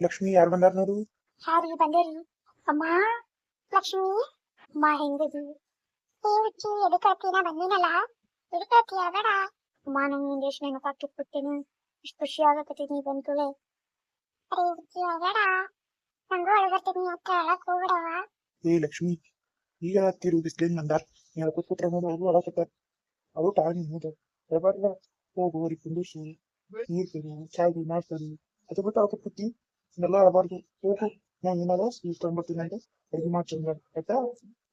ಲಕ್ಷ್ಮಿ ಯಾರು ಬಂದಾರ ನೋಡು ಹಾರಿ ಬಂದೇರಿ ಅಮ್ಮ ಲಕ್ಷ್ಮಿ ಅಮ್ಮ ಹೆಂಗದಿ ಏ ಹುಚ್ಚಿ ಎದಕ್ಕಾಗ್ತೀನ ಬಂದಿನಲ್ಲ ಎದಕ್ಕಾಗ್ತೀಯ ಬೇಡ ಅಮ್ಮ ನಂಗೆ ನಿಂಗೆ ಎಷ್ಟು ನೆನಪಾಕಿಟ್ಬಿಡ್ತೀನಿ ಎಷ್ಟು ಖುಷಿ ಆಗತ್ತೆ ನೀ ಬಂದ್ಕೂಳೆ ಅರೆ ಹುಚ್ಚಿ ಬೇಡ ನಂಗೂ ಒಳಗರ್ತೀನಿ ಅಕ್ಕ ಹೇಳಕ್ ಹೋಗ್ಬಿಡವ ಏ ಲಕ್ಷ್ಮಿ ಈಗ ಹತ್ತಿರು ಬಿಸ್ಲೇನ್ ಬಂದಾರ ನೀ ಕೂತ್ಬಿಟ್ರೆ ನೋಡು ಅವರು ಒಳಗತ್ತಾರ ಅವರು ಟಾಣಿ ಹೋದ ಯಾವಾಗ ಹೋಗು ಅವ್ರಿಗೆ ಕುಂದಿರ್ಸು ನೀರ್ ತರು ಚಾಯ್ ಮಾಡ್ತಾರೆ ಅದು ಬಿಟ್ಟು ಅವ್ರ ಕೂತಿ ಇನ್ನೆಲ್ಲ ಅಳಬಾರ್ದು ಹೋಗು ನಾನು ಏನಾರ ಸ್ವೀಟ್ ತಗೊಂಡ್ಬರ್ತೀನಿ ಅಂತ ಮಾಡ್ತೀನಿ ಆಯ್ತಾ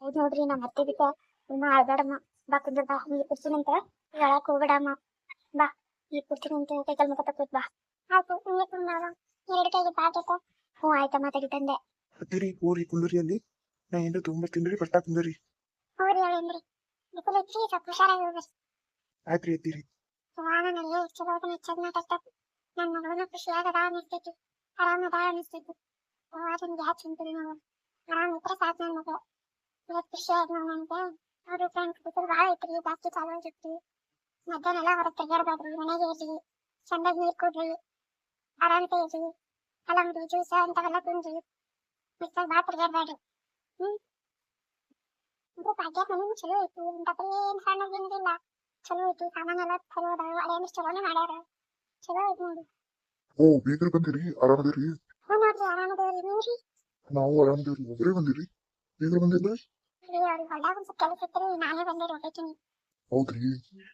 ಹೌದ್ ನೋಡ್ರಿ ನಮ್ಮ ಅತ್ತೆ ಬಿಟ್ಟ ನಿಮ್ಮ ಅಳ್ಬೇಡಮ್ಮ ಬಾ ಕುಂದ್ರ ಬಾ ನೀರ್ ಕುಡ್ತೀನಂತ ಹೇಳಕ್ ಹೋಗ್ಬೇಡಮ್ಮ. ಬಾ ಇಲ್ಲಿ ಕುಡ್ತೀನಂತ ಕೈಕಲ್ ಮುಖ ತಕ್ಕೋತ್ ಬಾ. ಆಯ್ತು ನೀರ್ ಕುಂದಾವ ಎರಡು ಕೈಗೆ ಬಾಟೈತ ಹ್ಞೂ ಆಯ್ತಮ್ಮ ತೆಗಿತಂದೆ ಹತ್ತಿರಿ ಊರಿ ಕುಂದರಿ ಅಲ್ಲಿ ನಾ ಏನಾರ ತೊಗೊಂಬರ್ತೀನಿ ಬರ್ತಾ ಕುಂದರಿ. ಹೌದು ಹೇಳೇನ್ರಿ ಬಿಸಿಲು ಹೆಚ್ಚಿ ಸ್ವಲ್ಪ ಹುಷಾರಾಗಿ ಹೋಗ್ರಿ. ಆಯ್ತ್ರಿ ಎತ್ತೀರಿ ಸುಮಾರು ನನಗೆ ಚಲೋ ಚೆನ್ನಾಗಿ ಮಾತಾಡ್ತಾ ನನ್ನ ಮಗನ ಖುಷಿಯಾಗದ ಅನಿಸ್ತೈತಿ ಆರಾಮದ ಅನಿಸ್ತೈತಿ ನಿಮ್ಗೆ ಯಾಕೆ ಚಿಂತೆ ನಾವು ಆರಾಮ್ ಇದ್ರೆ ಸಾಕು ನನ್ನ ಮಗ ಇವತ್ತು ಖುಷಿಯಾಗಿ ನಾವು ನನಗೆ ಅವರು ಫ್ರೆಂಡ್ಸ್ ಬಿಟ್ಟು ಭಾಳ ಐತ್ರಿ ಜಾಸ್ತಿ ಚಾಲು ಆಗಿರ್ತಿ ಮಧ್ಯಾಹ್ನ ಎಲ್ಲ ಹೊರಗೆ ತೆಗಿಯರ್ಬೇಡ್ರಿ ಮನೆಗೆ ಇರ್ರಿ ಚಂದಾಗಿ ನೀರು ಕೊಡ್ರಿ ಆರಾಮ್ ಇರ್ರಿ ಕಲ್ಲಂಗಡಿ ಜ್ಯೂಸ್ ಇಂಥವೆಲ್ಲ ತಿನ್ರಿ ಮಿಕ್ಸಾಗಿ ಭಾಳ ತಿರ್ಗಾಡ್ಬೇಡ್ರಿ ಹ್ಮ್ ಇದು ಭಾಗ್ಯ ಮನೆ ಚಲೋ ಐತಿ ಇಂಥದ್ದು ಏನು ಸಣ್ಣದೇನಿಲ್ಲ ಚಲೋ ಐತಿ ಸಾಮಾನೆಲ್ಲ ಚಲೋ ಅದಾವ ಅದೇನು ಚಲೋನೇ ಮಾಡ್ಯಾರ ಚಲೋ ಐತಿ ನೋಡಿ ಓ ಬೀಗರು ಬಂದಿರಿ ಆರಾಮದಿರಿ ಹ್ಞೂ ನೋಡ್ರಿ ಆರಾಮದೇವ್ರಿ ನೀವ್ರಿ? ನಾವು ಆರಾಮದಿರಿ ಒಬ್ಬರೇ ಬಂದಿರಿ? ಬೀಗರು ಬಂದಿಲ್ಲ? ರೀ ಅವ್ರಿಗೆ ಹೊಲ್ದಾಗ ಒಂದ್ ಸ್ವಲ್ಪ ಕೆಲಸ ಇತ್ತು ನಾನೇ ಬಂದಿರಿ ಹೋಗ್ತೀನಿ. ಹೌದ್ರಿ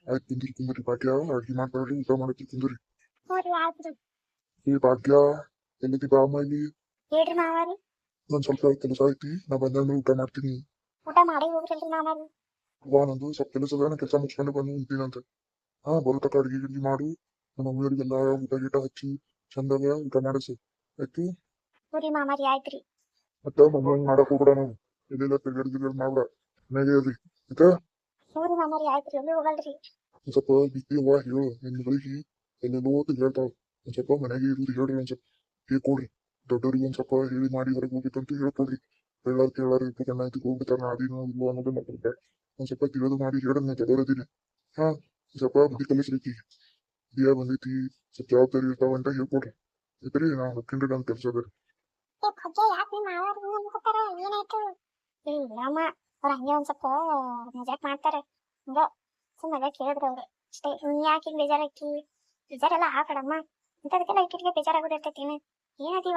ಆಯ್ತು ಕುಂದ್ರಿ ಕುಂದ್ರಿ ಭಾಗ್ಯ ಅಡ್ಗೆ ಮಾಡ್ತಾಳ್ರಿ ಊಟ ಮಾಡಕ್ಕೆ ಕುಂದ್ರಿ. ಹ್ಞೂ ರೀ ಆಯ್ತು ಏ ಭಾಗ್ಯ ಎಲ್ಲಿದ್ದಿ ಬಾ ಅಮ್ಮ ಇಲ್ಲಿ ಹೇಳ್ರಿ ಮಾವಾರಿ ನನ್ ಸ್ವಲ್ಪ ಕೆಲಸ ಐತಿ ನಾ ಬಂದ್ಮೇಲೆ ಊಟ ಮಾಡ್ತೀನಿ. ಊಟ ಮಾಡಿ ಹೋಗ್ರಲ್ರಿ ಮಾವಾರಿ ವಾ ನಂದು ಸ್ವಲ್ಪ ಕೆಲಸ ಅದ ನಾ ಕೆಲಸ ಮುಗಿಸ್ಕೊಂಡು ಬಂದು ನಿಂತೀನಿ ಅಂತ. ಹಾ ಬರುತ್ತಕ್ಕ ಅಡ್ಗೆ ಗಿಡ್ಗೆ ಮಾಡು. ನಮ್ಮ ಮಮ್ಮಿಯವ್ರಿಗೆಲ್ಲ ಊಟ ಗೀಟ ಹಚ್ಚಿ ಚಂದಾಗ ಊಟ ಮಾಡಿಸಿ. ಆಯ್ತು? ರೀ ಮಾಮಾರಿ ಆಯ್ತ್ರಿ. ಮತ್ತ ಮಮ್ಮಿ ಮಾಡಕ್ ಹೋಗ್ಬೇಡ ನಾವು ಎಲ್ಲೆಲ್ಲ ತಿರ್ಗಾಡ್ ಗಿರ್ಗಾಡ್ ಮಾಡ್ಬೇಡ. ಮನೆಗೆ ಇರ್ರಿ. ಆಯ್ತಾ? ಮಾಮಾರಿ ಆಯ್ತ್ರಿ. ಎಲ್ಲಿ ಹೋಗಲ್ರಿ. ಒಂದ್ ಸ್ವಲ್ಪ ಅವ್ವ ಹೇಳು ನಿನ್ ಮಗಳಿಗೆ ಎಲ್ಲೆಲ್ಲೋ ಅಂತ ಹೇಳ್ತಾವ ಒಂದ್ ಸ್ವಲ್ಪ ಮನೆಗೆ ಇರುದು ಹೇಳ್ರಿ ಒಂದ್ ಸ್ವಲ್ಪ. ಹೇಳ್ಕೊಡ್ರಿ ದೊಡ್ಡವ್ರಿಗೆ ಒಂದ್ ಸ್ವಲ್ಪ ಹೇಳಿ ಮಾಡಿ ಹೊರಗೆ ಹೋಗ್ಬೇಕಂತ ಹೇಳ್ಕೊಡ್ರಿ ಎಲ್ಲಾರು ಕೇಳಾರ ಇಟ್ಟು ಕಣ್ಣ ಐತಿ ಹೋಗ್ಬಿಟ್ಟಾರ ಅದೇನೋ ಇಲ್ಲೋ ಅನ್ನೋದು ಮಾತಾಡ್ತಾರೆ ಒಂದ್ ಸ್ವಲ್ಪ ತಿಳಿದು ಮಾಡಿ ಹೇಳಿ ನಾ ಹಾ ಒಂದ್ ಸ್ವಲ್ಪ ಬುದ್ಧಿ ಕಲಿಸ್ರಿಕಿ ಬಿಯ ಬಂದೈತಿ ಸ್ವಲ್ಪ ಜವಾಬ್ದಾರಿ ಇರ್ತಾವ ಅಂತ ಹೇಳ್ಕೊಡ್ರಿ ಐತ್ರಿ ನಾ ಹೊಕ್ಕಿನ್ರಿ ನನ್ ಕೆಲ್ಸ ಅದ ಇಲ್ಲಮ್ಮ ಅವ್ರ ಹಂಗೆ ಒಂದ್ ಸ್ವಲ್ಪ ಮಜಾಕ್ ಮಾಡ್ತಾರೆ. ಹಂಗ ಅವ್ರು. ಯಾಕೆ ಹಿಂಗ್ ಬೇಜಾರಾಕಿ ಬೇಜಾರೆಲ್ಲ ಹಾಕಡಮ್ಮ ನೀನೆ? ಯಾಕೆ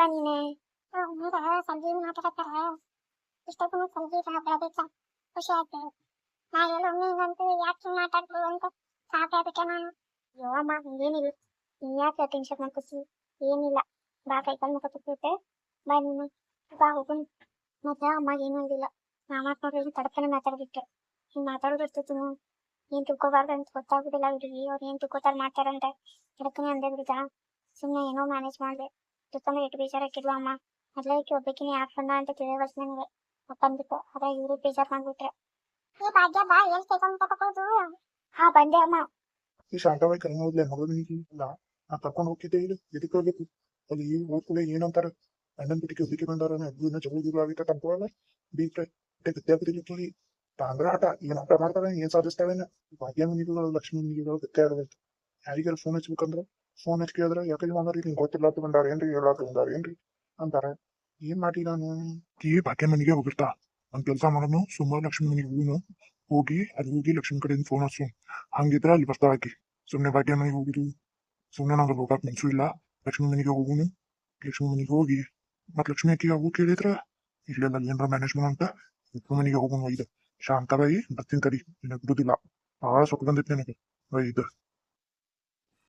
ಅಂತ ಅಯ್ಯೋ ಹಂಗೇನಿಲ್ಲ. ನೀ ಯಾಕೆ ಟೆನ್ಷನ್ ಮಾಡ್ಕೊಸಿ ಏನಿಲ್ಲ. ಬಾ ಕೈಕಾಲು ಮುಖ ತುತ್ತೈತೆ ಬಾ ನೀನು. ಬಾ ಹೋಗುನ್ ಮತ್ತೆ ಅಮ್ಮ ಏನೂ ಆಗಿಲ್ಲ ನಾ ಮಾತಾಡೋದು ತಡಕನೆ ಮಾತಾಡ್ಬಿಟ್ಟೆ ಹಿಂಗ್ ಮಾತಾಡೋದು ಇರ್ತೈತಿ ನೀವು ಏನ್ ತಿಳ್ಕೊಬಾರ್ದು ಅಂತ ಗೊತ್ತಾಗುದಿಲ್ಲ ಹುಡುಗಿ. ಅವ್ರು ಏನ್ ತಿಳ್ಕೊತಾರ ಮಾಡ್ತಾರಂತ ತಡಕನೆ ಅಂದೆ ಬಿಡುದಾ. ಸುಮ್ಮನೆ ಏನೋ ಮ್ಯಾನೇಜ್ ಮಾಡ್ದೆ. ತಿಳ್ಕೊಂಡ್ರೆ ಎಷ್ಟು ಬೇಜಾರಕ್ಕೆ ಹಾಕಿದ್ವು ಅಮ್ಮ. ಮೊದ್ಲೇ ಈಕಿ ಒಬ್ಬಕಿನೇ ಯಾಕೆ ಬಂದ ಅಂತ ತಿಳಿಯವಲ್ಸ್ ನನಗೆ. ಅಪ್ಪಂದ್ಬಿಟ್ಟು ಅದ್ರಾಗ ಇವ್ರು ಬೇಜಾರ್ ಮಾಡ್ಬಿಟ್ರೆ. ಈ ಭಾಗ್ಯ, ಬಾ. ಎಲ್ಲಿ ಕೈಕೊಂಡ್ ಹಾ, ಬಂದೆ ಅಮ್ಮ. ಈ ಶಾಂತವಾಗಿ ಕರ್ಕೊಂಡು ಹೋಗ್ಲಿ ಮಗಳಿಗೆ ಇಲ್ಲ, ನಾ ಕರ್ಕೊಂಡು ಹೋಗ್ತಿದ್ದೆ ಇಲ್ಲ ಎದಕ್ಕೆ ಹೋಗ್ಬೇಕು? ಅಲ್ಲಿ ಹೋಗ್ಕೊಳ್ಳಿ ಏನಂತಾರ ಅಣ್ಣನ್ ಬಿಟ್ಟಿಗೆ ಹುಡುಕಿ ಬಂದಾರ ಇನ್ನ ಜಗಳ ಗಿಗಳು ಆಗಿತ್ತ ತಂಕೋಲ್ಲ ಬೀಟ್ರೆ ಗತ್ತೆ ಆಗ್ತಿರ್ಲಿಕ್ಕೆ ತಾಂದ್ರ ಆಟ, ಏನ್ ಆಟ ಮಾಡ್ತಾಳೆ, ಏನ್ ಸಾಧಿಸ್ತಾವೇನ ಭಾಗ್ಯ ಮನಿಗಳು, ಲಕ್ಷ್ಮಿ ಮನಿಗಳು ಗತ್ತೆ ಯಾರಿಗಾರ ಫೋನ್ ಹಚ್ಬೇಕಂದ್ರ ಫೋನ್ ಹಚ್ಚಿ ಕೇಳಿದ್ರ, ಯಾಕೆ ಬಂದಾರಿ ನಿಂಗೆ ಗೊತ್ತಿಲ್ಲ ಬಂದಾರ, ಏನ್ರಿ ಹೇಳಾಕ ಬಂದಾರ, ಏನ್ರಿ ಅಂತಾರ. ಏನ್ ಮಾಡಿ ನಾನು? ಈ ಭಾಗ್ಯ ಮನಿಗೆ ಹೋಗಿರ್ತಾ. ಒಂದ್ ಕೆಲಸ ಮಾಡೋನು ಸುಮಾರು ಲಕ್ಷ್ಮಿ ಮನಿಗೆ ಹೋಗಿ ಅಲ್ಲಿ ಹೋಗಿ ಲಕ್ಷ್ಮಿ ಕಡೆಯಿಂದ ಫೋನ್ ಹಚ್ಚು. ಹಂಗಿದ್ರೆ ಅಲ್ಲಿ ಬರ್ತಾ ಆಕಿ ಸುಮ್ಮನೆ ಭಾಗ್ಯ ಮನೆಗೆ ಹೋಗುದು ಸುಮ್ಮನೆ ನಂಗೆ ಹೋಗಕ್ಕೆ ಮನ್ಸು ಇಲ್ಲ. ಲಕ್ಷ್ಮಿ ಮನೆಗೆ ಹೋಗುನು. ಲಕ್ಷ್ಮಿ ಮನೆಗೆ ಹೋಗಿ. ಮತ್ ಲಕ್ಷ್ಮಿ ಅಕ್ಕಿಗೆ ಹೋಗಿ ಕೇಳಿದ್ರ? ಇಲ್ಲೆಲ್ಲ ಏನರ ಮ್ಯಾನೇಜ್ಮೆಂಟ್ ಅಂತ. ಲಕ್ಷ್ಮಿ ಮನೆಗೆ ಹೋಗುನು ಇದು ಶಾಂತವಾಗಿ ಬರ್ತೀನಿ ತರಿ ನಿನಗೆ ಬಿಡುದಿಲ್ಲ. ಭಾಳ ಸೊಕ್ಕ ಬಂದೈತಿ ನಿನಗೆ. ಇದು